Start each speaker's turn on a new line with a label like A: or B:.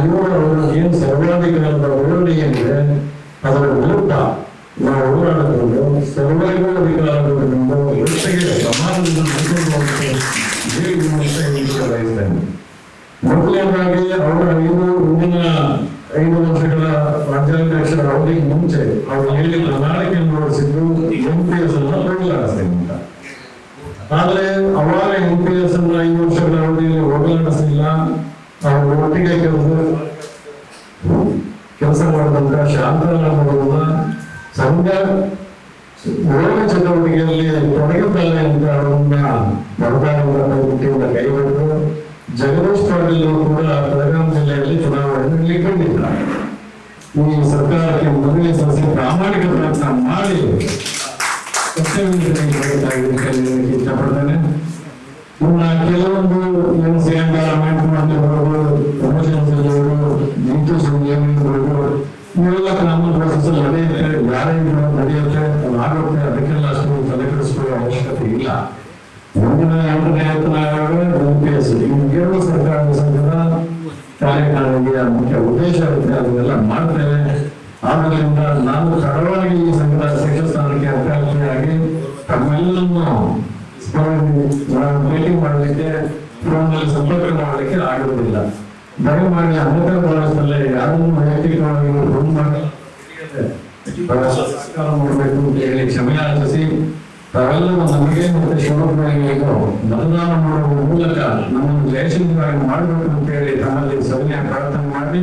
A: ಇವರು ಏನು ಸರ್ವಾಧಿಕಾರದ ಉರುಳಿ ಅಂದ್ರೆ ಅದರ ಊಟ ನಾವು ಹೋರಾಡಬಹುದು ಸರ್ವೈವಲ್ ಅಧಿಕಾರಗಳನ್ನು ಅಂತ ಹೇಳಲಿಕ್ಕೆ ಬಯಸ್ತೇನೆ. ಮೊದಲನೇದಾಗಿ ಅವರ ಐದು ಮುಂದಿನ ಐದು ವರ್ಷಗಳ ರಾಜ್ಯಾಧ್ಯಕ್ಷರ ಅವಧಿಗೆ ಮುಂಚೆ ಅವರು ಹೇಳಿ ಪ್ರಣಾಳಿಕೆಯನ್ನು ನೋಡಿಸಿದ್ದು ಎಂ ಪಿ ಎಸ್ ಅನ್ನ ಹೋಗಲಾಡಿಸ್ತೇನೆ ಅಂತ ಆದ್ರೆ ಅವಾಗ ಎಂ ಪಿ ಎಸ್ ಅನ್ನ ಐದು ವರ್ಷಗಳ ಅವಧಿಯಲ್ಲಿ ಹೋಗಲಾಡಿಸಲಿಲ್ಲ ಅವರು ಒಟ್ಟಿಗೆ ಕೆಲಸ ಶಾಂತರಾಮರವರ ಸಂಘ ವಿರೋಧ ಚಟುವಟಿಕೆಯಲ್ಲಿ ತೊಡಗಿದ್ದಾರೆ ಅಂತ ಅವರನ್ನ ಹುಟ್ಟಿಯಿಂದ ಕೈಬಿಟ್ಟು ಜಗದೀಶ್ ಕೂಡ ಬೆಳಗಾಂ ಜಿಲ್ಲೆಯಲ್ಲಿ ಚುನಾವಣೆಯನ್ನು ನಿಲ್ಲಿಕೊಂಡಿದ್ದಾರೆ ಈ ಸರ್ಕಾರಕ್ಕೆ ಮೊದಲನೇ ಸದಸ್ಯ ಪ್ರಾಮಾಣಿಕ ಪ್ರಯತ್ನ ಮಾಡಿ ಇಷ್ಟಪಡ್ತೇನೆ ಇವೆಲ್ಲ ಕಾನೂನು ಪ್ರೋಸೆಸ್ ನಡೆಯುತ್ತೆ ಯಾರೇ ನಡೆಯುತ್ತೆ ಆಗುತ್ತೆ, ಅದಕ್ಕೆಲ್ಲ ಅಷ್ಟು ತಲೆ ಕೆಡಿಸ್ಕೊಳ್ಳೋ ಅವಶ್ಯಕತೆ ಇಲ್ಲ. ಮುಂದಿನ ಎಂಟನೇ ಯು ಪಿ ಎಸ್ ಸರ್ಕಾರದ ಸಂಘದ ಕಾರ್ಯಕಾರಿಣಿಯ ಮುಖ್ಯ ಉದ್ದೇಶ ಇರುತ್ತೆ, ಅದನ್ನೆಲ್ಲ ಮಾಡ್ತೇವೆ. ಆದ್ದರಿಂದ ನಾನು ತಡವಾಗಿ ಈ ಸಂಘದ ಅಧ್ಯಕ್ಷ ಸ್ಥಾನಕ್ಕೆ ಅಭ್ಯರ್ಥಿಯಾಗಿ ತಮ್ಮೆಲ್ಲರನ್ನು ಭೇಟಿ ಮಾಡಲಿಕ್ಕೆ ಫೋನ್ನಲ್ಲಿ ಸಂಪರ್ಕ ಮಾಡಲಿಕ್ಕೆ ಆಗುವುದಿಲ್ಲ. ದಯಮಾಡಿ ಅನ್ಯತಾ ಭಾರತದಲ್ಲೇ ಯಾರನ್ನು ವೈಯಕ್ತಿಕವಾಗಿ ಫೋನ್ ಮಾಡಿ ಮಾಡಬೇಕು ಅಂತ ಹೇಳಿ ಕ್ಷಮೆ ಯಾಚಿಸಿ ತಾವೆಲ್ಲರೂ ನಮಗೆ ಮತ್ತೆ ಶಿವಕುಮಾರಿಗೆ ಮತದಾನ ಮಾಡುವ ಮೂಲಕ ನಮ್ಮನ್ನು ಜಯಶೀಲವಾಗಿ ಮಾಡಬೇಕು ಅಂತ ಹೇಳಿ ತಮ್ಮಲ್ಲಿ ಸವಿನಯ ಪ್ರಾರ್ಥನೆ ಮಾಡಿ